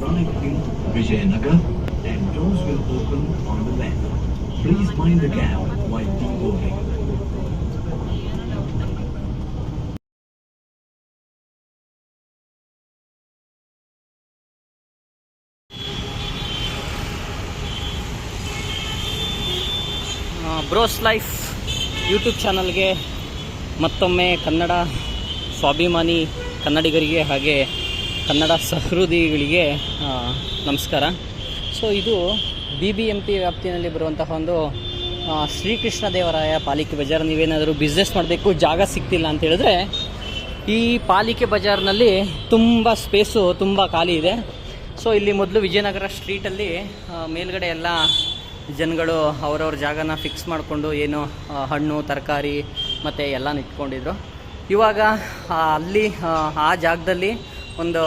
Drive in Vijayanagar and doors will open on the left. Please mind the gap while deboarding. Bros life YouTube ಚಾನಲ್ಗೆ ಮತ್ತೊಮ್ಮೆ ಕನ್ನಡ ಸ್ವಾಭಿಮಾನಿ ಕನ್ನಡಿಗರಿಗೆ ಹಾಗೆ ಕನ್ನಡ ಸಹೃದಯಿಗಳಿಗೆ ನಮಸ್ಕಾರ. So, ಇದು ಬಿ ಬಿ ಎಂ ಪಿ ವ್ಯಾಪ್ತಿಯಲ್ಲಿ ಬರುವಂತಹ ಒಂದು ಶ್ರೀಕೃಷ್ಣ ದೇವರಾಯ ಪಾಲಿಕೆ ಬಜಾರ್. ನೀವೇನಾದರೂ ಬಿಸ್ನೆಸ್ ಮಾಡಬೇಕು, ಜಾಗ ಸಿಗ್ತಿಲ್ಲ ಅಂತ ಹೇಳಿದ್ರೆ, ಈ ಪಾಲಿಕೆ ಬಜಾರ್ನಲ್ಲಿ ತುಂಬ ಸ್ಪೇಸು ತುಂಬ ಖಾಲಿ ಇದೆ. ಸೊ, ಇಲ್ಲಿ ಮೊದಲು ವಿಜಯನಗರ ಸ್ಟ್ರೀಟಲ್ಲಿ ಮೇಲ್ಗಡೆ ಎಲ್ಲ ಜನಗಳು ಅವರವ್ರ ಜಾಗನ ಫಿಕ್ಸ್ ಮಾಡಿಕೊಂಡು ಏನು ಹಣ್ಣು, ತರಕಾರಿ ಮತ್ತು ಎಲ್ಲ ಇಟ್ಕೊಂಡಿದ್ರು. ಇವಾಗ ಅಲ್ಲಿ ಆ ಜಾಗದಲ್ಲಿ ಒಂದು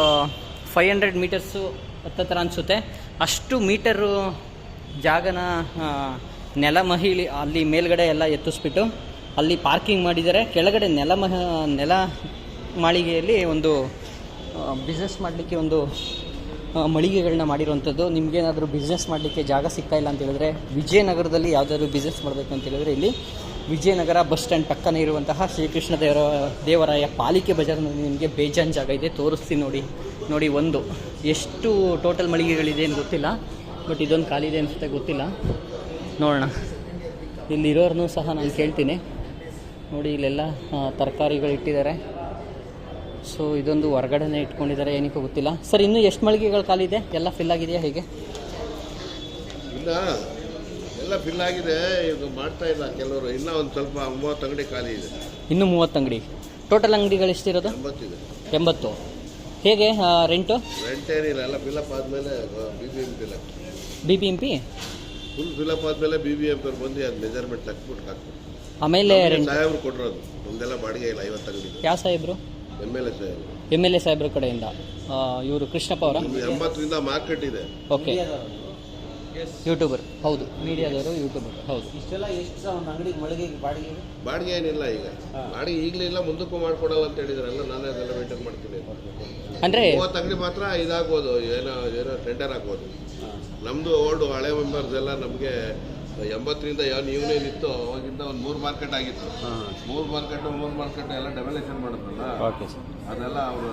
ಫೈವ್ ಹಂಡ್ರೆಡ್ ಮೀಟರ್ಸು ಹತ್ತತ್ರ ಅನಿಸುತ್ತೆ. ಅಷ್ಟು ಮೀಟರು ಜಾಗನ ನೆಲ ಮಹಿಳಿ ಅಲ್ಲಿ ಮೇಲ್ಗಡೆ ಎಲ್ಲ ಎತ್ತಿಸ್ಬಿಟ್ಟು ಅಲ್ಲಿ ಪಾರ್ಕಿಂಗ್ ಮಾಡಿದ್ದಾರೆ. ಕೆಳಗಡೆ ನೆಲ ಮಹ, ನೆಲ ಮಾಳಿಗೆಯಲ್ಲಿ ಒಂದು ಬಿಸ್ನೆಸ್ ಮಾಡಲಿಕ್ಕೆ ಒಂದು ಮಳಿಗೆಗಳನ್ನ ಮಾಡಿರುವಂಥದ್ದು. ನಿಮಗೇನಾದರೂ ಬಿಸ್ನೆಸ್ ಮಾಡಲಿಕ್ಕೆ ಜಾಗ ಸಿಗ್ತಾ ಇಲ್ಲ ಅಂತ ಹೇಳಿದ್ರೆ, ವಿಜಯನಗರದಲ್ಲಿ ಯಾವುದಾದ್ರು ಬಿಸ್ನೆಸ್ ಮಾಡಬೇಕು ಅಂತ ಹೇಳಿದ್ರೆ ಇಲ್ಲಿ ವಿಜಯನಗರ ಬಸ್ ಸ್ಟ್ಯಾಂಡ್ ಪಕ್ಕನೇ ಇರುವಂತಹ ಶ್ರೀಕೃಷ್ಣ ದೇವರ, ದೇವರಾಯ ಪಾಲಿಕೆ ಬಜಾರ್ನಲ್ಲಿ ನಿಮಗೆ ಬೇಜಾನ್ ಜಾಗ ಇದೆ, ತೋರಿಸ್ತೀನಿ ನೋಡಿ ನೋಡಿ ಒಂದು. ಎಷ್ಟು ಟೋಟಲ್ ಮಳಿಗೆಗಳಿದೆ ಅಂತ ಗೊತ್ತಿಲ್ಲ ಬಟ್ ಇದೊಂದು ಖಾಲಿ ಇದೆ ಅನಿಸುತ್ತೆ, ಗೊತ್ತಿಲ್ಲ. ನೋಡೋಣ. ಇಲ್ಲಿರೋರ್ನೂ ಸಹ ನಾನು ಕೇಳ್ತೀನಿ. ನೋಡಿ, ಇಲ್ಲೆಲ್ಲ ತರಕಾರಿಗಳು ಇಟ್ಟಿದ್ದಾರೆ. ಸೊ ಇದೊಂದು ಹೊರಗಡೆನೇ ಇಟ್ಕೊಂಡಿದ್ದಾರೆ, ಏನಕ್ಕೂ ಗೊತ್ತಿಲ್ಲ. ಸರ್, ಇನ್ನೂ ಎಷ್ಟು ಮಳಿಗೆಗಳು ಖಾಲಿ ಇದೆ ಎಲ್ಲ ಫಿಲ್ ಆಗಿದೆಯಾ ಹೇಗೆ? ಎಲ್ಲ ಫಿಲ್ ಆಗಿದೆ ಇದು ಮಾಡ್ತಾ ಇಲ್ಲ ಕೆಲವರು. ಇನ್ನೂ ಒಂದು ಸ್ವಲ್ಪ ಮೂವತ್ತು ಅಂಗಡಿ ಖಾಲಿ ಇದೆ. ಇನ್ನೂ ಮೂವತ್ತು ಅಂಗಡಿ. ಟೋಟಲ್ ಅಂಗಡಿಗಳು ಎಷ್ಟಿರೋದು? ಎಂಬತ್ತಿದೆ. ಎಂಬತ್ತು. ಹೇಗೆ ರೆಂಟು ರೆಂಟ್ ಏನಿಲ್ಲ ಎಲ್ಲ ಫಿಲಪ್ ಆದಮೇಲೆ B B M fill B B M P full fill up ಆದಮೇಲೆ ಬಿ ಬಿ ಎಂ ಪಿ ಬಂದು ಅದು ಮೆಜರ್ಮೆಂಟ್ ಹಾಕ್ಬಿಟ್ಟು ಹಾಕ್ಬಿಟ್ಟು. ಆಮೇಲೆ ರೆಂಟ್ ಸಾಹೇಬ್ರು ಕೊಟ್ಟಿರೋದು ನಮ್ದೆಲ್ಲ ಬಾಡಿಗೆ ಇಲ್ಲ ಐವತ್ತು ಅಂಗಡಿ. ಯಾವ ಸಾಹೇಬ್ರು? ಎಂ ಎಲ್ ಎ ಸಾಹೇಬ್ರು. ಎಂ ಎಲ್ ಎ ಸಾಹೇಬ್ರ ಕಡೆಯಿಂದ. ಇವರು ಕೃಷ್ಣಪ್ಪ ಅವರ? ಎಂಬತ್ತರಿಂದ ಮಾರ್ಕೆಟ್ ಇದೆ. Okay YouTuber. ಹೌದು. ಮೀಡಿಯಾದವರು ಯೂಟ್ಯೂಬರ್. ಹೌದು. ಇಷ್ಟೆಲ್ಲ ಎಷ್ಟು ಸಹ ಒಂದು ಅಂಗಡಿಗೆ ಮಳಿಗೆ ಬಾಡಿಗೆ ಬಾಡಿಗೆ ಏನಿಲ್ಲ ಈಗ. ಬಾಡಿಗೆ ಈಗಲೇ ಇಲ್ಲ ಮುಂದಕ್ಕೂ ಮಾಡ್ಕೊಡಲ್ಲ ಅಂತ ಹೇಳಿದ್ರಲ್ಲ ನಾನೇ ಅದೆಲ್ಲ ಮೇಂಟೈನ್ ಮಾಡ್ತೀನಿ. ಅಂದರೆ ಮೂವತ್ತು ಅಂಗಡಿ ಮಾತ್ರ ಇದಾಗ್ಬೋದು. ಏನೋ ಏನೋ ಟೆಂಡರ್ ಆಗ್ಬೋದು. ನಮ್ಮದು ಓಲ್ಡ್ ಹಳೆ ಮೆಂಬರ್ಸ್ ಎಲ್ಲ ನಮಗೆ ಎಂಬತ್ತರಿಂದ ಯಾವ ಯೂನಿಯನ್ ಇತ್ತು ಅವಾಗಿಂದ ಒಂದು ಮೂರು ಮಾರ್ಕೆಟ್ ಆಗಿತ್ತು. ಮೂರು ಮಾರ್ಕೆಟ್ ಮೂರು ಮಾರ್ಕೆಟ್ ಎಲ್ಲ ಡೆವಲೇಷನ್ ಮಾಡಿದ್ರಲ್ಲ? Okay sir. ಅದೆಲ್ಲ ಅವರು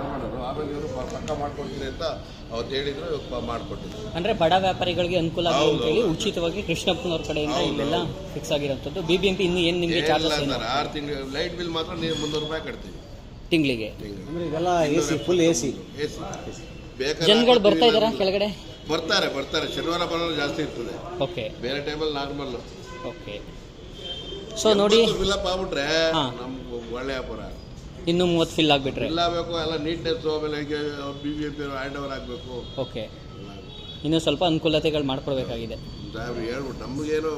ಮಾಡೋದು. ಆಮೇಲೆ ಇವರು ಪಕ್ಕ ಮಾಡ್ಕೊಡ್ತೀರಿ ಅಂತ ಅವತ್ತು ಹೇಳಿದ್ರು ಇವಾಗ ಮಾಡಿಕೊಟ್ಟಿದ್ರು. ಅಂದ್ರೆ ಬಡ ವ್ಯಾಪಾರಿಗಳಿಗೆ ಅನುಕೂಲ ಹೌದು. ಉಚಿತವಾಗಿ ಕೃಷ್ಣಪ್ಪನವ್ರ ಕಡೆಯಿಂದ ಇಲ್ಲೆಲ್ಲ ಫಿಕ್ಸ್ ಆಗಿರೋಂಥದ್ದು. ಬಿ ಬಿ ಎಂ ಪಿ ಇನ್ನೂ ಏನು ನಿಮಗೆ ಚಾರ್ಜಸ್ ಅಂತಾರೆ ಆರು ತಿಂಗಳು ಲೈಟ್ ಬಿಲ್ ಮಾತ್ರ ನೀವು ಮುನ್ನೂರು ರೂಪಾಯಿ ಕಟ್ತೀವಿ. ತಿಂಗಳಿಗೆ? ಅಂದ್ರೆ ಇದೆಲ್ಲ A C full A C A C ಜನಗಳು ಬರ್ತಾ ಇದ್ದಾರಾ ಕೆಳಗಡೆ? ಬರ್ತಾರೆ ಬರ್ತಾರೆ. ಶನಿವಾರ ಬರೋರು ಜಾಸ್ತಿ ಇರ್ತದೆ. ಓಕೆ. ಬೇರೆ ಟೈಮಲ್ಲಿ ನಾರ್ಮಲ್ ಓಕೆ. ಸೊ ನೋಡಿ ಫಿಲ್ಅಪ್ ಆಗ್ಬಿಟ್ರೆ ಹಾ. ನಮ್ಗೆ ಒಳ್ಳೆ ವ್ಯಾಪಾರ ಇನ್ನೂ ಮೂವತ್ತು ಫಿಲ್ ಆಗಿಬಿಟ್ರೆ. ಎಲ್ಲ ಆಗಬೇಕು ಎಲ್ಲ ನೀಟ್ನೆಸ್ ಆಮೇಲೆ B B M P hand over ಆಗಬೇಕು. ಓಕೆ. ಇನ್ನೂ ಸ್ವಲ್ಪ ಅನುಕೂಲತೆಗಳು ಮಾಡ್ಕೊಡ್ಬೇಕಾಗಿದೆ. ಸಾಹೇಬ್ರು ಹೇಳ್ಬಿಟ್ಟು ನಮಗೇನು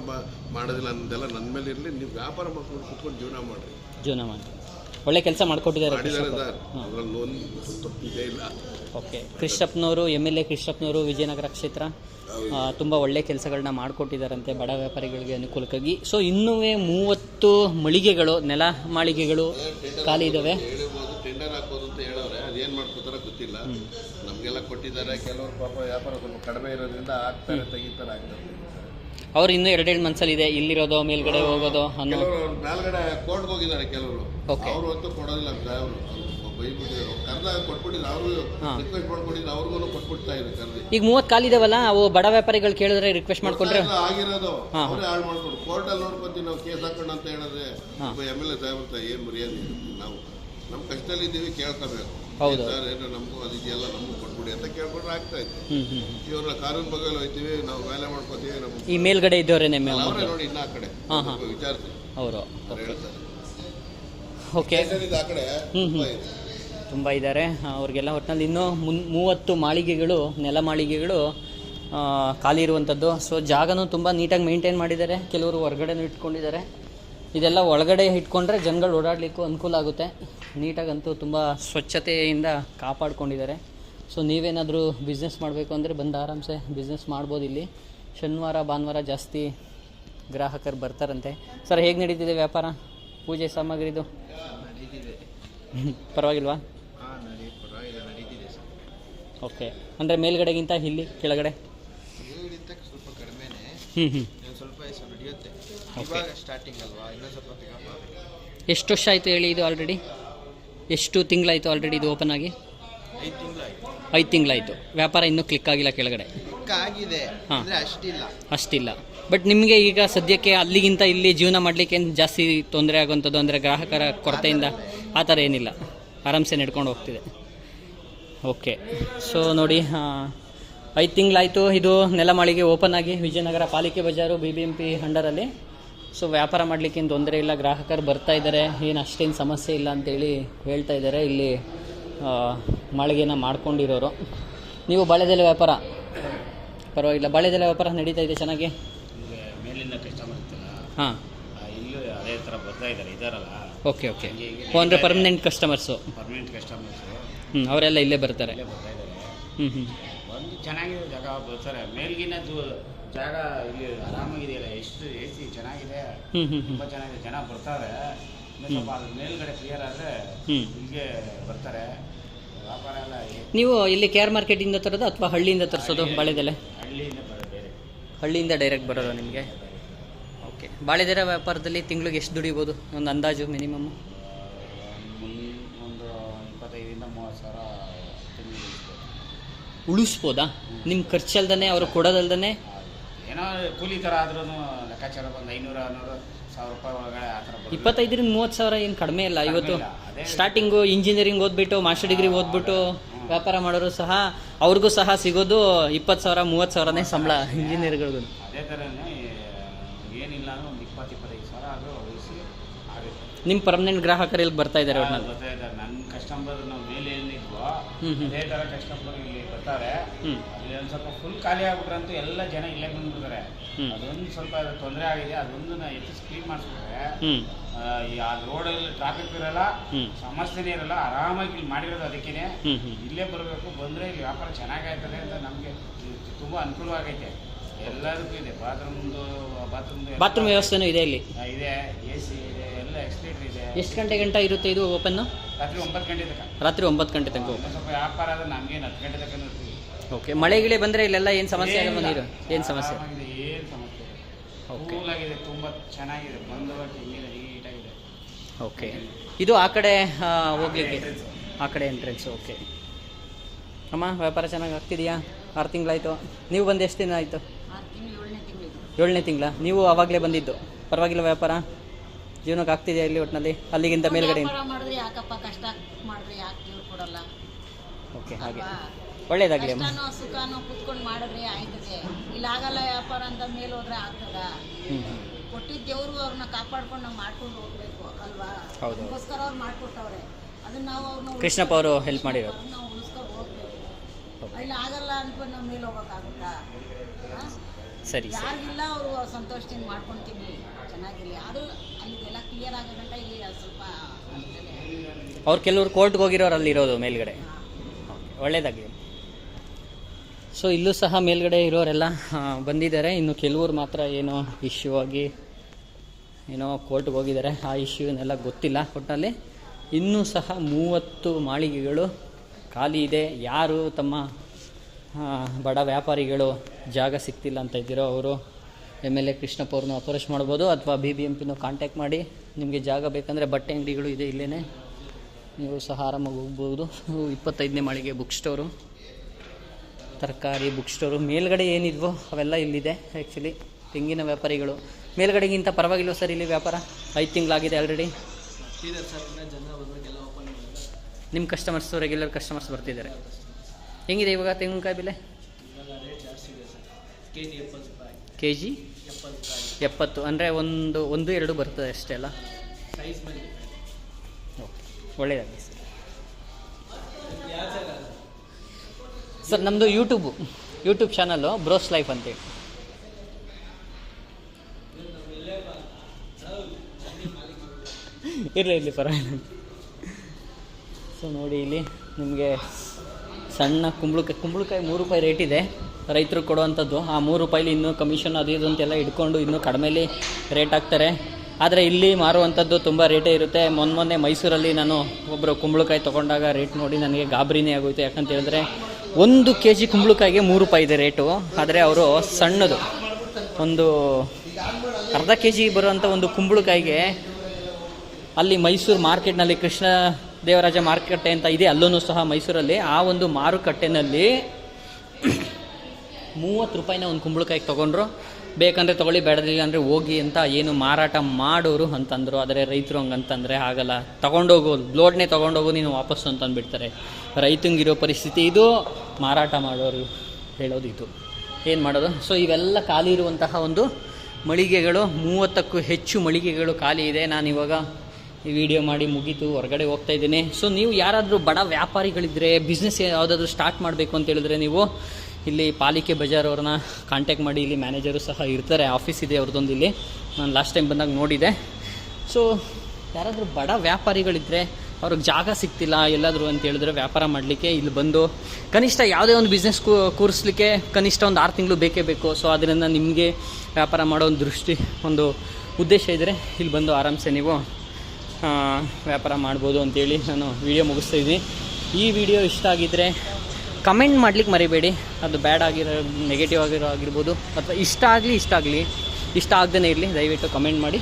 ಮಾಡೋದಿಲ್ಲ ಅಂದೆಲ್ಲ ನನ್ನ ಮೇಲೆ ಇರಲಿ ನೀವು ವ್ಯಾಪಾರ ಮಾಡ್ಕೊಂಡು ಕುತ್ಕೊಂಡು ಜೀವನ ಮಾಡಿರಿ. ಜೀವನ ಮಾಡಿ ಒಳ್ಳೆ ಕೆಲಸ ಮಾಡಿಕೊಟ್ಟಿದ್ದಾರೆ ಮಾಡಿದ್ದಾರೆ ಸರ್. ಹಾಂ. ಒಂದು ತಪ್ಪಿದೆ ಇಲ್ಲ. ಓಕೆ. ಕೃಷ್ಣಪ್ಪನವರು ಎಂ ಎಲ್ ಎ ಕೃಷ್ಣಪ್ಪನವರು ವಿಜಯನಗರ ಕ್ಷೇತ್ರ ತುಂಬ ಒಳ್ಳೆ ಕೆಲಸಗಳನ್ನ ಮಾಡಿಕೊಟ್ಟಿದ್ದಾರಂತೆ ಬಡ ವ್ಯಾಪಾರಿಗಳಿಗೆ ಅನುಕೂಲಕ್ಕಾಗಿ. ಸೊ ಇನ್ನೂ ಮೂವತ್ತು ಮಳಿಗೆಗಳು ನೆಲ ಮಾಳಿಗೆಗಳು ಖಾಲಿ ಇದ್ದಾವೆ ಹೇಳ್ಬೋದು ಟೆಂಡರ್ ಅಂತ ಹೇಳೋರೆ ಅದೇನು ಮಾಡ್ಕೋತಾರ ಗೊತ್ತಿಲ್ಲ. ನಮಗೆಲ್ಲ ಕೊಟ್ಟಿದ್ದಾರೆ. ಕೆಲವರು ಪಾಪ ವ್ಯಾಪಾರ ಸ್ವಲ್ಪ ಕಡಿಮೆ ಇರೋದ್ರಿಂದ ಆಗ್ತಾರೆ ತೆಗಿತಾರೆ ಅವ್ರು ಇನ್ನೂ ಎರಡೆರಡು ಮನ್ಸಲ್ಲಿದೆ ಇಲ್ಲಿರೋದು ಮೇಲ್ಗಡೆ ಹೋಗೋದು ಅನ್ನೋ ಕೆಲವರು ಮೇಲ್ಗಡೆ ಕೋರ್ಟ್ಗೆ ಹೋಗಿದ್ದಾರೆ ಕೆಲವರು. Okay. ಅವರು ಅಂತೂ ಕೊಡೋದಿಲ್ಲ ಸಾಹೇಬ್ರು ಬೈಬಿಟ್ಟಿದ್ರು ಕರ್ದ ಕೊಟ್ಬಿಟ್ಟಿದ್ರು ಅವರು ಹಾ. ರಿಕ್ವೆಸ್ಟ್ ಮಾಡ್ಕೊಂಡಿದ್ದು ಅವ್ರಿಗೂ ಕೊಟ್ಬಿಡ್ತಾ ಇದ್ರು ಕರ್ದಿ. ಈಗ ಮೂವತ್ ಖಾಲಿ ಇದಾವಲ್ಲ ಅವು ಬಡ ವ್ಯಾಪಾರಿಗಳು ಕೇಳಿದ್ರೆ ರಿಕ್ವೆಸ್ಟ್ ಮಾಡ್ಕೊಂಡ್ರೆ ಕೊಡ್ತಾ ಇಲ್ಲ, ಆಗಿರೋದು. ಹಾ. ಅವರೇ ಹಾಳು ಮಾಡ್ಕೊಂಡು ನೋಡ್ಕೊತೀವಿ ನಾವು ಕೇಸ್ ಹಾಕೋಣ ಅಂತ ಹೇಳಿದ್ರೆ ಹಾ. ಎಂ ಎಲ್ ಎ ಸಾಹೇಬ್ರ ಏನು ಮರ್ಯಾದೆ? ನಾವು ನಮ್ಮ ಕಷ್ಟದಲ್ಲಿ ಇದ್ದೀವಿ ಕೇಳ್ಕೋಬೇಕು. ಹೌದು. ಸರ್ ಏನು ನಮಗೂ ಅದಿದೆಯಲ್ಲ ನಮಗೂ ಕೊಟ್ಬಿಡಿ ಅಂತ ಕೇಳ್ಕೊಂಡ್ರೆ ಆಗ್ತಾ ಇತ್ತು. ಹ್ಞೂ ಹ್ಞೂ ಇವ್ರನ್ನ ಕಾನೂನು ಬಗ್ಗೆ ಹೋಯ್ತೀವಿ ನಾವು ವೇಲೆ ಮಾಡ್ಕೋತೀವಿ ನಮ್ಮ ಈ ಮೇಲ್ಗಡೆ ಇದ್ದವರೇ ನೆಮ್ಮೆ ಅವರೇ ನೋಡಿ ಇನ್ನ ಆ ಕಡೆ. ಹಾಂ ಹಾಂ. ವಿಚಾರಿಸಿ. ಅವರು ಅವ್ರು ಹೇಳ್ತಾರೆ. ಓಕೆ. ಆ ಕಡೆ. ಹ್ಮ್, ತುಂಬ ತುಂಬ ಇದ್ದಾರೆ. ಅವ್ರಿಗೆಲ್ಲ ಒಟ್ಟಿನಲ್ಲಿ ಇನ್ನೂ ಮುನ್ ಮೂವತ್ತು ಮಾಳಿಗೆಗಳು ನೆಲ ಮಾಳಿಗೆಗಳು ಖಾಲಿ ಇರುವಂಥದ್ದು. ಸೊ ಜಾಗನೂ ತುಂಬ ನೀಟಾಗಿ ಮೇಂಟೈನ್ ಮಾಡಿದ್ದಾರೆ. ಕೆಲವರು ಹೊರಗಡೆನೂ ಇಟ್ಕೊಂಡಿದ್ದಾರೆ. ಇದೆಲ್ಲ ಒಳಗಡೆ ಇಟ್ಕೊಂಡ್ರೆ ಜನಗಳು ಓಡಾಡಲಿಕ್ಕೂ ಅನುಕೂಲ ಆಗುತ್ತೆ. ನೀಟಾಗಂತೂ ತುಂಬ ಸ್ವಚ್ಛತೆಯಿಂದ ಕಾಪಾಡ್ಕೊಂಡಿದ್ದಾರೆ. ಸೊ ನೀವೇನಾದರೂ ಬಿಸ್ನೆಸ್ ಮಾಡಬೇಕು ಅಂದರೆ ಬಂದು ಆರಾಮ್ಸೆ ಬಿಸ್ನೆಸ್ ಮಾಡ್ಬೋದು ಇಲ್ಲಿ. ಶನಿವಾರ ಭಾನುವಾರ ಜಾಸ್ತಿ ಗ್ರಾಹಕರು ಬರ್ತಾರಂತೆ. ಸರ್ ಹೇಗೆ ನಡೀತಿದೆ ವ್ಯಾಪಾರ? ಪೂಜೆ ಸಾಮಗ್ರಿದು? ಪರವಾಗಿಲ್ವಾ? ಓಕೆ ಅಂದರೆ ಮೇಲ್ಗಡೆಗಿಂತ ಇಲ್ಲಿ ಕೆಳಗಡೆ? ಹ್ಞೂ ಹ್ಞೂ ಸ್ವಲ್ಪ ನಡೆಯುತ್ತೆ. ಇವಾಗ ಸ್ಟಾರ್ಟಿಂಗ್ ಅಲ್ವಾ? ಇನ್ನೊಂದು ಸ್ವಲ್ಪ ಪಿಕಪ್ ಎಷ್ಟು ವರ್ಷ ಆಯಿತು ಹೇಳಿ ಇದು ಆಲ್ರೆಡಿ ಎಷ್ಟು ತಿಂಗಳಾಯಿತು ಆಲ್ರೆಡಿ ಇದು ಓಪನ್ ಆಗಿ? ಐದು ತಿಂಗಳಾಯ್ತು. ಐದು ತಿಂಗಳಾಯಿತು. ವ್ಯಾಪಾರ ಇನ್ನೂ ಕ್ಲಿಕ್ ಆಗಿಲ್ಲ ಕೆಳಗಡೆ. ಆಗಿದೆ. ಹಾ. ಅಂದರೆ ಅಷ್ಟಿಲ್ಲ. ಅಷ್ಟಿಲ್ಲ. ಬಟ್ ನಿಮಗೆ ಈಗ ಸದ್ಯಕ್ಕೆ ಅಲ್ಲಿಗಿಂತ ಇಲ್ಲಿ ಜೀವನ ಮಾಡಲಿಕ್ಕೆ ಜಾಸ್ತಿ ತೊಂದರೆ ಆಗುವಂಥದ್ದು ಅಂದರೆ ಗ್ರಾಹಕರ ಕೊರತೆಯಿಂದ ಆ ಥರ ಏನಿಲ್ಲ. ಆರಾಮ್ಸೆ ನಡ್ಕೊಂಡು ಹೋಗ್ತಿದೆ. ಓಕೆ ಸೊ ನೋಡಿ ಐದು ತಿಂಗಳಾಯಿತು. ಇದು ನೆಲಮಾಳಿಗೆ ಓಪನ್ ಆಗಿ ವಿಜಯನಗರ ಪಾಲಿಕೆ ಬಜಾರು ಬಿ ಬಿ ಎಂ ಪಿ ಅಂಡರಲ್ಲಿ. ಸೊ ವ್ಯಾಪಾರ ಮಾಡಲಿಕ್ಕೆ ಏನು ತೊಂದರೆ ಇಲ್ಲ. ಗ್ರಾಹಕರು ಬರ್ತಾ ಇದ್ದಾರೆ ಏನು ಅಷ್ಟೇನು ಸಮಸ್ಯೆ ಇಲ್ಲ ಅಂತೇಳಿ ಹೇಳ್ತಾ ಇದ್ದಾರೆ ಇಲ್ಲಿ ಮಾಳಿಗೆನ ಮಾಡ್ಕೊಂಡಿರೋರು. ನೀವು ಬಾಳೆದೆಲೆ ವ್ಯಾಪಾರ? ಪರವಾಗಿಲ್ಲ. ಬಾಳೆದೆಲೆ ವ್ಯಾಪಾರ ನಡೀತಾ ಇದೆ ಚೆನ್ನಾಗಿ? ಕಸ್ಟಮರ್ ಹಾಂ. ಇಲ್ಲೂ ಅದೇ ಥರ ಬರ್ತಾ ಇದ್ದಾರೆ ಇದ್ದಾರಲ್ಲ ಓಕೆ ಓಕೆ ಅಂದರೆ ಪರ್ಮನೆಂಟ್ ಕಸ್ಟಮರ್ಸು ಪರ್ಮನೆಂಟ್ ಕಸ್ಟಮರ್ಸು ಹ್ಞೂ ಅವರೆಲ್ಲ ಇಲ್ಲೇ ಬರ್ತಾರೆ. ಹ್ಞೂ ಹ್ಞೂ ಒಂದು ಚೆನ್ನಾಗಿದೆ ಜಾಗ ಬರ್ತಾರೆ. ಮೇಲ್ಗಿನ ಜಾಗ ಇಲ್ಲಿ ಆರಾಮಾಗಿದೆಯಲ್ಲ ಎಷ್ಟು ಎ ಸಿ ಚೆನ್ನಾಗಿದೆ ತುಂಬ ಚೆನ್ನಾಗಿದೆ ಜನ ಬರ್ತಾರೆ. ಸ್ವಲ್ಪ ಅದ್ರ ಮೇಲ್ಗಡೆ ಕ್ಲಿಯರ್ ಆದರೆ ಇಲ್ಲಿಗೆ ಬರ್ತಾರೆ. ವ್ಯಾಪಾರ ಎಲ್ಲ ನೀವು ಇಲ್ಲಿ ಕೆ ಆರ್ ಮಾರ್ಕೆಟಿಂದ ತರೋದು ಅಥವಾ ಹಳ್ಳಿಯಿಂದ ತರಿಸೋದು ಬಾಳೆದೆಲೆ? ಹಳ್ಳಿಯಿಂದ ಬರೋದು ಬೇರೆ. ಹಳ್ಳಿಯಿಂದ ಡೈರೆಕ್ಟ್ ಬರೋದು ನಿಮಗೆ? ಓಕೆ ಬಾಳೆದೆಲೆ ವ್ಯಾಪಾರದಲ್ಲಿ ತಿಂಗಳಿಗೆ ಎಷ್ಟು ದುಡಿಬೋದು? ಒಂದು ಅಂದಾಜು ಮಿನಿಮಮ್ ಒಂದು ಇಪ್ಪತ್ತೈದರಿಂದ ಮೂವತ್ತು ಸಾವಿರ ಉಳಿಸ್ಬೋದಾ. ನಿಮ್ಮ ಖರ್ಚಲ್ದೇ ಅವರು ಕೊಡೋದಲ್ದೇ ಏನೋ ಕೂಲಿ ಥರ ಆದ್ರೂ ಲೆಕ್ಕಾಚಾರ ಒಂದು ಐನೂರು ಆರುನೂರು ಸಾವಿರ ರೂಪಾಯಿ ಒಳಗಡೆ ಆ ಥರ. ಇಪ್ಪತ್ತೈದರಿಂದ ಮೂವತ್ತು ಸಾವಿರ ಏನು ಕಡಿಮೆ ಇಲ್ಲ. ಇವತ್ತು ಇಲ್ಲ, ಅದೇ ಸ್ಟಾರ್ಟಿಂಗು ಇಂಜಿನಿಯರಿಂಗ್ ಓದ್ಬಿಟ್ಟು ಮಾಸ್ಟರ್ ಡಿಗ್ರಿ ಓದ್ಬಿಟ್ಟು ವ್ಯಾಪಾರ ಮಾಡೋರು ಸಹ ಅವ್ರಿಗೂ ಸಹ ಸಿಗೋದು ಇಪ್ಪತ್ತು ಸಾವಿರ ಮೂವತ್ತು ಸಾವಿರನೇ ಸಂಬಳ ಇಂಜಿನಿಯರ್ಗಳಿಗೂ ಅದೇ. ಥರನೇ ಏನಿಲ್ಲ ಅಂದ್ರೆ ಒಂದು ಇಪ್ಪತ್ತು ಇಪ್ಪತ್ತೈದು ಸಾವಿರ ಆದರೂ ಉಳಿಸಿ ಆಗುತ್ತೆ. ನಿಮ್ಮ ಪರ್ಮನೆಂಟ್ ಗ್ರಾಹಕರು ಇಲ್ಲಿ ಬರ್ತಾ ಇದ್ದಾರೆ ಅವ್ರನ್ನ ಬರ್ತಾ ಇದ್ದಾರೆ. ಕಸ್ಟಮರ್ ನಾವು ಮೇಲೆ ಏನಿದ್ವೋ. ಅದೇ ಥರ ಕಸ್ಟಮರ್ ಇಲ್ಲಿ ಬರ್ತಾರೆ. ಅಲ್ಲಿ ಒಂದು ಸ್ವಲ್ಪ ಫುಲ್ ಖಾಲಿ ಆಗ್ಬಿಟ್ರಂತೂ ಎಲ್ಲ ಜನ ಇಲ್ಲೇ ಬಂದ್ಬಿಡ್ತಾರೆ. ಅದೊಂದು ಸ್ವಲ್ಪ ತೊಂದರೆ ಆಗಿದೆ ಅದೊಂದನ್ನ ಹೆಚ್ಚು ಕ್ಲೀನ್ ಮಾಡಿಸ್ಬಿಟ್ರೆ ಆ ರೋಡಲ್ಲಿ ಟ್ರಾಫಿಕ್ ಇರಲ್ಲ. ಸಮಸ್ಯೆನೇ ಇರಲ್ಲ ಆರಾಮಾಗಿ ಇಲ್ಲಿ ಮಾಡಿರೋದು ಅದಕ್ಕೇನೆ. ಇಲ್ಲೇ ಬರಬೇಕು ಬಂದರೆ ಇಲ್ಲಿ ವ್ಯಾಪಾರ ಚೆನ್ನಾಗಾಯ್ತದೆ ಅಂತ ನಮಗೆ ತುಂಬ ಅನುಕೂಲವಾಗೈತೆ ಎಲ್ಲದಕ್ಕೂ ಇದೆ ಬಾತ್ರೂಮ್ದು ಬಾತ್ರೂಮ್ ಬಾತ್ರೂಮ್ ವ್ಯವಸ್ಥೆನೂ ಇದೆ ಇಲ್ಲಿ ಇದೆ ಎ ಸಿ ಇದೆ ಎಷ್ಟು ಗಂಟೆ ಗಂಟ ಇರುತ್ತೆ ಇದು ಓಪನ್ನು ರಾತ್ರಿ ಒಂಬತ್ತು ಗಂಟೆ ತನಕ. ರಾತ್ರಿ ಒಂಬತ್ತು ಗಂಟೆ ತನಕ ಓಪನ್ ಸ್ವಲ್ಪ ವ್ಯಾಪಾರ ಆದ್ರೆ ನಮಗೆ ಹತ್ತು ಗಂಟೆ ತನಕ ಇರ್ತೀವಿ. ಓಕೆ ಮಳೆ ಗಿಳೆ ಬಂದರೆ ಇಲ್ಲೆಲ್ಲ ಏನು ಸಮಸ್ಯೆ ಆಗಲ್ಲ ನೀರು? ಏನು ಸಮಸ್ಯೆ? ಏನು ಸಮಸ್ಯೆ? ಓಕೆ ಕೂಲ್ ಆಗಿದೆ ತುಂಬ ಚೆನ್ನಾಗಿದೆ. ಬಂದು ನೀರು ನೀಟಾಗಿದೆ. ಓಕೆ ಇದು ಆ ಕಡೆ ಹೋಗ್ಲಿಕ್ಕೆ? ಆ ಕಡೆ ಎಂಟ್ರೆನ್ಸ್ ಓಕೆ ಅಮ್ಮ ವ್ಯಾಪಾರ ಚೆನ್ನಾಗಿ ಆಗ್ತಿದೆಯಾ? ಆರು ತಿಂಗಳಾಯಿತು. ನೀವು ಬಂದು ಎಷ್ಟು ದಿನ ಆಯಿತು? ಏಳನೇ ತಿಂಗಳ. ನೀವು ಆವಾಗಲೇ ಬಂದಿದ್ದು. ಪರವಾಗಿಲ್ಲ ವ್ಯಾಪಾರ. ಜೀವನಕ್ಕೆ ಆಗ್ತಿದೆಯಾ ಇಲ್ಲಿ ಒಟ್ಟಿನಲ್ಲಿ ಅಲ್ಲಿಗಿಂತ ಮೇಲ್ಗಡೆ ವ್ಯಾಪಾರ ಮಾಡಿದ್ರೆ ಯಾಕಪ್ಪ ಕಷ್ಟ ಮಾಡಿದ್ರೆ ಯಾಕೆ ಇವ್ರು ಕೊಡಲ್ಲ? ಓಕೆ ಹಾಗೆ. ಅಲ್ವಾ? ಒಳ್ಳೇದಾಗಲಿ ಅಮ್ಮ. ಕಷ್ಟನೋ ಸುಖನೋ ಕುತ್ಕೊಂಡು ಮಾಡಿದ್ರೆ ಆಯ್ತದೆ. ಇಲ್ಲ ಆಗಲ್ಲ ವ್ಯಾಪಾರ ಅಂತ ಮೇಲೆ ಹೋದ್ರೆ ಆಗ್ತದ. ಹ್ಞೂ ಕೊಟ್ಟಿದ್ದ ದೇವ್ರು ಅವ್ರನ್ನ ಕಾಪಾಡ್ಕೊಂಡು ನಾವು ಮಾಡ್ಕೊಂಡು ಹೋಗ್ಬೇಕು ಅಲ್ವಾ? ಹೌದು. ಅದಕ್ಕೋಸ್ಕರ ಅವ್ರು ಮಾಡ್ಕೊಟ್ಟವ್ರೆ. ಅದನ್ನ ನಾವು ಅವ್ರನ್ನ ಕೃಷ್ಣಪ್ಪ ಅವರು ಹೆಲ್ಪ್ ಮಾಡಿರೋದು ನಾವು ಉಳಿಸ್ಕೊಂಡು ಹೋಗ್ಬೇಕು. ಇಲ್ಲ ಆಗಲ್ಲ ಅನ್ಕೊಂಡು ನಾವು ಮೇಲೆ ಹೋಗೋಕ್ಕಾಗುತ್ತಾ? ಆ? ಸರಿ ಸರಿ. ಯಾರಿಗಿಲ್ಲ ಅವರು ಸಂತೋಷದಿಂದ ಮಾಡ್ಕೊಂತೀವಿ. ಚೆನ್ನಾಗಿರಲಿ. ಆದರೂ ಅಲ್ಲಿಗೆಲ್ಲ ಕ್ಲಿಯರ್ ಆಗೋ ಇಲ್ಲಿ ಸ್ವಲ್ಪ. ಅವ್ರು ಕೆಲವರು ಕೋರ್ಟ್ಗೆ ಹೋಗಿರೋರು ಅಲ್ಲಿ ಇರೋದು ಮೇಲ್ಗಡೆ. ಒಳ್ಳೇದಾಗಲಿ. ಸೊ ಇಲ್ಲೂ ಸಹ ಮೇಲ್ಗಡೆ ಇರೋರೆಲ್ಲ ಬಂದಿದ್ದಾರೆ. ಇನ್ನು ಕೆಲವರು ಮಾತ್ರ ಏನೋ ಇಶ್ಯೂ ಆಗಿ ಏನೋ ಕೋರ್ಟ್ಗೆ ಹೋಗಿದ್ದಾರೆ. ಆ ಇಶ್ಯೂನೆಲ್ಲ ಗೊತ್ತಿಲ್ಲ ಒಟ್ಟಿನಲ್ಲಿ ಇನ್ನೂ ಸಹ ಮೂವತ್ತು ಮಾಳಿಗೆಗಳು ಖಾಲಿ ಇದೆ. ಯಾರು ತಮ್ಮ ಬಡ ವ್ಯಾಪಾರಿಗಳು ಜಾಗ ಸಿಗ್ತಿಲ್ಲ ಅಂತ ಇದ್ದೀರೋ ಅವರು ಎಂ ಎಲ್ ಎ ಕೃಷ್ಣಪ್ಪ ಅವ್ರನ್ನ ಅಪ್ರೋಚ್ ಮಾಡ್ಬೋದು ಅಥವಾ ಬಿ ಬಿ ಎಂ ಪಿನೂ ಕಾಂಟ್ಯಾಕ್ಟ್ ಮಾಡಿ ನಿಮಗೆ ಜಾಗ ಬೇಕಂದರೆ ಬಟ್ಟೆ ಅಂಗಡಿಗಳು ಇದೆ ಇಲ್ಲೇ ನೀವು ಸಹ ಆರಾಮಾಗಿ ಹೋಗ್ಬೋದು. ಇಪ್ಪತ್ತೈದನೇ ಮಾಳಿಗೆ ಬುಕ್ ಸ್ಟೋರು ತರಕಾರಿ ಬುಕ್ ಸ್ಟೋರು ಮೇಲ್ಗಡೆ ಏನಿದ್ವೋ ಅವೆಲ್ಲ ಇಲ್ಲಿದೆ ಆ್ಯಕ್ಚುಲಿ ತೆಂಗಿನ ವ್ಯಾಪಾರಿಗಳು. ಮೇಲ್ಗಡೆಗಿಂತ ಪರವಾಗಿಲ್ಲ ಸರ್ ಇಲ್ಲಿ ವ್ಯಾಪಾರ? ಐದು ತಿಂಗಳಾಗಿದೆ ಆಲ್ರೆಡಿ ನಿಮ್ಮ ಕಸ್ಟಮರ್ಸು ರೆಗ್ಯುಲರ್ ಕಸ್ಟಮರ್ಸ್ ಬರ್ತಿದ್ದಾರೆ. ಹೆಂಗಿದೆ ಇವಾಗ ತೆಂಗಿನಕಾಯಿ ಬೆಲೆ? ಕೆ ಜಿ ಎಪ್ಪತ್ತು ಅಂದರೆ ಒಂದು ಒಂದು ಎರಡು ಬರ್ತದೆ ಅಷ್ಟೇ ಅಲ್ಲ? ಓಕೆ ಒಳ್ಳೆಯದಾಗಲಿ ಸರ್. ಸರ್ ನಮ್ಮದು YouTube YouTube channel bros life ಅಂತೇಳಿ ಇರಲಿ ಇರಲಿ ಪರವಾಗಿಲ್ಲ. ಸೊ ನೋಡಿ ಇಲ್ಲಿ ನಿಮಗೆ ಸಣ್ಣ ಕುಂಬಳಕಾಯಿ ಕುಂಬಳಕಾಯಿ ಮೂರು ರೂಪಾಯಿ ರೇಟ್ ಇದೆ. ರೈತರು ಕೊಡುವಂಥದ್ದು. ಆ ಮೂರು ರೂಪಾಯಿಲಿ ಇನ್ನೂ ಕಮಿಷನ್ ಅದು ಇದು ಅಂತೆಲ್ಲ ಇಟ್ಕೊಂಡು ಇನ್ನೂ ಕಡಿಮೆಲಿ ರೇಟ್ ಹಾಕ್ತಾರೆ. ಆದರೆ ಇಲ್ಲಿ ಮಾರುವಂಥದ್ದು ತುಂಬ ರೇಟೇ ಇರುತ್ತೆ. ಮೊನ್ನೆ ಮೊನ್ನೆ ಮೈಸೂರಲ್ಲಿ ನಾನು ಒಬ್ಬರು ಕುಂಬಳಕಾಯಿ ತೊಗೊಂಡಾಗ ರೇಟ್ ನೋಡಿ ನನಗೆ ಗಾಬರಿನೇ ಆಗೋಯ್ತು. ಯಾಕಂತ ಹೇಳಿದ್ರೆ ಒಂದು ಕೆ ಜಿ ಕುಂಬಳಕಾಯಿಗೆ ಮೂರು ರೂಪಾಯಿ ಇದೆ ರೇಟು ಆದರೆ ಅವರು ಸಣ್ಣದು. ಒಂದು ಅರ್ಧ ಕೆ ಜಿ ಬರುವಂಥ ಒಂದು ಕುಂಬಳಕಾಯಿಗೆ ಅಲ್ಲಿ ಮೈಸೂರು ಮಾರ್ಕೆಟ್ನಲ್ಲಿ ಕೃಷ್ಣ ದೇವರಾಜ ಮಾರುಕಟ್ಟೆ ಅಂತ ಇದೆ. ಅಲ್ಲೂ ಸಹ ಮೈಸೂರಲ್ಲಿ ಆ ಒಂದು ಮಾರುಕಟ್ಟೆನಲ್ಲಿ ಮೂವತ್ತು ರೂಪಾಯಿನ ಒಂದು ಕುಂಬಳಕಾಯಿಗೆ ತೊಗೊಂಡ್ರು. ಬೇಕಂದರೆ ತೊಗೊಳ್ಳಿ, ಬೇಡದಿಲ್ಲ ಅಂದರೆ ಹೋಗಿ ಅಂತ ಏನು ಮಾರಾಟ ಮಾಡೋರು ಅಂತಂದರು. ಆದರೆ ರೈತರು ಹಂಗಂತಂದರೆ ಆಗಲ್ಲ. ತೊಗೊಂಡೋಗು ಲೋಡ್ನೇ ತೊಗೊಂಡೋಗು, ನೀನು ವಾಪಸ್ಸು ಅಂತ ಅಂದ್ಬಿಡ್ತಾರೆ. ರೈತಂಗಿರೋ ಪರಿಸ್ಥಿತಿ ಇದು. ಮಾರಾಟ ಮಾಡೋರು ಹೇಳೋದು ಇದು. ಏನು ಮಾಡೋದು? ಸೊ ಇವೆಲ್ಲ ಖಾಲಿ ಇರುವಂತಹ ಒಂದು ಮಳಿಗೆಗಳು. ಮೂವತ್ತಕ್ಕೂ ಹೆಚ್ಚು ಮಳಿಗೆಗಳು ಖಾಲಿ ಇದೆ. ನಾನು ಇವಾಗ ಈ ವಿಡಿಯೋ ಮಾಡಿ ಮುಗೀತು, ಹೊರಗಡೆ ಹೋಗ್ತಾ ಇದ್ದೀನಿ. ಸೊ ನೀವು ಯಾರಾದರೂ ಬಡ ವ್ಯಾಪಾರಿಗಳಿದ್ದರೆ ಬಿಸ್ನೆಸ್ ಯಾವುದಾದ್ರೂ ಸ್ಟಾರ್ಟ್ ಮಾಡಬೇಕು ಅಂತ ಹೇಳಿದ್ರೆ ನೀವು ಇಲ್ಲಿ ಪಾಲಿಕೆ ಬಜಾರ್ ಅವ್ರನ್ನ ಕಾಂಟ್ಯಾಕ್ಟ್ ಮಾಡಿ, ಇಲ್ಲಿ ಮ್ಯಾನೇಜರು ಸಹ ಇರ್ತಾರೆ ಆಫೀಸ್ ಇದೆ ಅವ್ರದ್ದೊಂದು ಇಲ್ಲಿ. ನಾನು ಲಾಸ್ಟ್ ಟೈಮ್ ಬಂದಾಗ ನೋಡಿದೆ. ಸೊ ಯಾರಾದರೂ ಬಡ ವ್ಯಾಪಾರಿಗಳಿದ್ದರೆ ಅವ್ರಿಗೆ ಜಾಗ ಸಿಗ್ತಿಲ್ಲ, ಎಲ್ಲಾದರೂ ಅಂತ ಹೇಳಿದ್ರೆ ವ್ಯಾಪಾರ ಮಾಡಲಿಕ್ಕೆ ಇಲ್ಲಿ ಬಂದು, ಕನಿಷ್ಠ ಯಾವುದೇ ಒಂದು ಬಿಸ್ನೆಸ್ ಕೂರಿಸ್ಲಿಕ್ಕೆ ಕನಿಷ್ಠ ಒಂದು ಆರು ತಿಂಗಳು ಬೇಕೇ ಬೇಕು. ಸೊ ಅದರಿಂದ ನಿಮಗೆ ವ್ಯಾಪಾರ ಮಾಡೋ ಒಂದು ದೃಷ್ಟಿ, ಒಂದು ಉದ್ದೇಶ ಇದ್ದರೆ ಇಲ್ಲಿ ಬಂದು ಆರಾಮ್ಸೆ ನೀವು ವ್ಯಾಪಾರ ಮಾಡ್ಬೋದು ಅಂತೇಳಿ ನಾನು ವಿಡಿಯೋ ಮುಗಿಸ್ತಾ ಇದ್ದೀನಿ. ಈ ವಿಡಿಯೋ ಇಷ್ಟ ಆಗಿದ್ದರೆ ಕಮೆಂಟ್ ಮಾಡ್ಲಿಕ್ಕೆ ಮರಿಬೇಡಿ. ಅದು ಬ್ಯಾಡ್ ಆಗಿರೋ ನೆಗೆಟಿವ್ ಆಗಿರೋ ಆಗಿರ್ಬೋದು. ಅಥವಾ ಇಷ್ಟ ಆಗಲಿ ಇಷ್ಟ ಆಗಲಿ. ಇಷ್ಟ ಆಗದೇ ಇರಲಿ, ದಯವಿಟ್ಟು ಕಮೆಂಟ್ ಮಾಡಿ.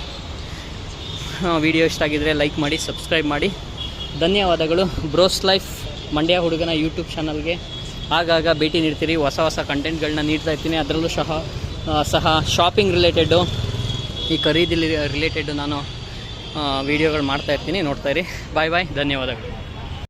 ವಿಡಿಯೋ ಇಷ್ಟ ಆಗಿದ್ದರೆ ಲೈಕ್ ಮಾಡಿ, ಸಬ್ಸ್ಕ್ರೈಬ್ ಮಾಡಿ. ಧನ್ಯವಾದಗಳು. ಬ್ರೋಸ್ ಲೈಫ್, ಮಂಡ್ಯ ಹುಡುಗನ ಯೂಟ್ಯೂಬ್ ಚಾನಲ್ಗೆ. ಆಗಾಗ ಭೇಟಿ ನೀಡ್ತೀರಿ. ಹೊಸ ಹೊಸ ಕಂಟೆಂಟ್ಗಳನ್ನ ನೀಡ್ತಾ ಇರ್ತೀನಿ. ಅದರಲ್ಲೂ ಸಹ ಸಹ ಶಾಪಿಂಗ್ ರಿಲೇಟೆಡು ಈ ಖರೀದಿ ರಿಲೇಟೆಡ್ ನಾನು ವಿಡಿಯೋಗಳು ಮಾಡ್ತಾಯಿರ್ತೀನಿ ನೋಡ್ತಾಯಿರಿ ಬಾಯ್ ಬಾಯ್ ಧನ್ಯವಾದಗಳು.